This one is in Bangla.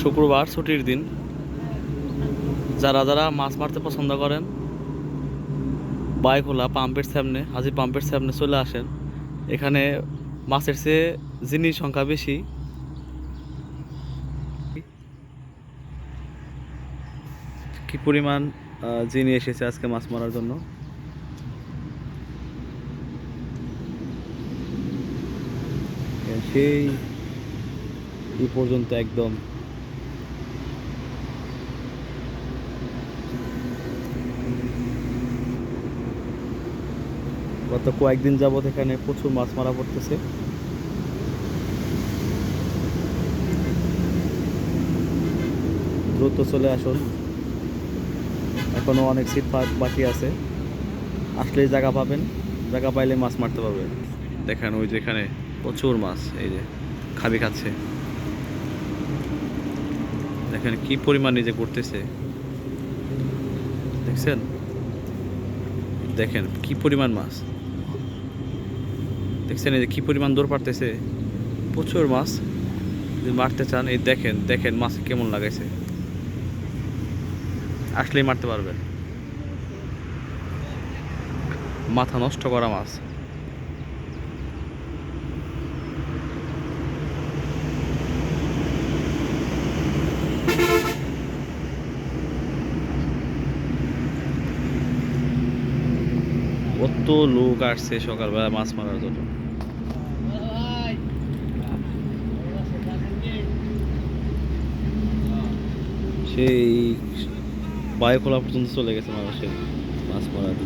শুক্রবার ছুটির দিন। যারা যারা মাছ মারতে পছন্দ করেন বাইকওয়ালা পাম্পের সামনে হাজি পাম্পের সামনে চলে আসেন। এখানে মাছের চেয়ে জিনিস সংখ্যা বেশি। কি পরিমাণ আহ, জিনি এসেছে আজকে মাছ মারার জন্য? সেই পর্যন্ত একদম গত কয়েকদিন যাবত এখানে প্রচুর মাছ মারা পড়তেছে। দ্রুত চলে আসুন। এখনও অনেক সিট বাকি আছে। আসলেই জায়গা পাবেন, জায়গা পাইলে মাছ মারতে পারবেন। দেখেন ওই যে এখানে প্রচুর মাছ, এই যে খাবি খাচ্ছে। দেখেন কি পরিমাণ নিজে করতেছে দেখছেন? দেখেন কি পরিমাণ মাছ। দেখছেন এই যে কী পরিমাণ দৌড় পারতেছে? প্রচুর মাছ যদি মারতে চান, এই দেখেন দেখেন মাছ কেমন লাগাইছে। আসলেই মারতে পারবেন। মাথা নষ্ট করা মাছ। কত লোক আসছে সকালবেলা মাছ মারার জন্য। সেই বায়ু খোলা পর্যন্ত চলে গেছে মানুষের মাছ মারার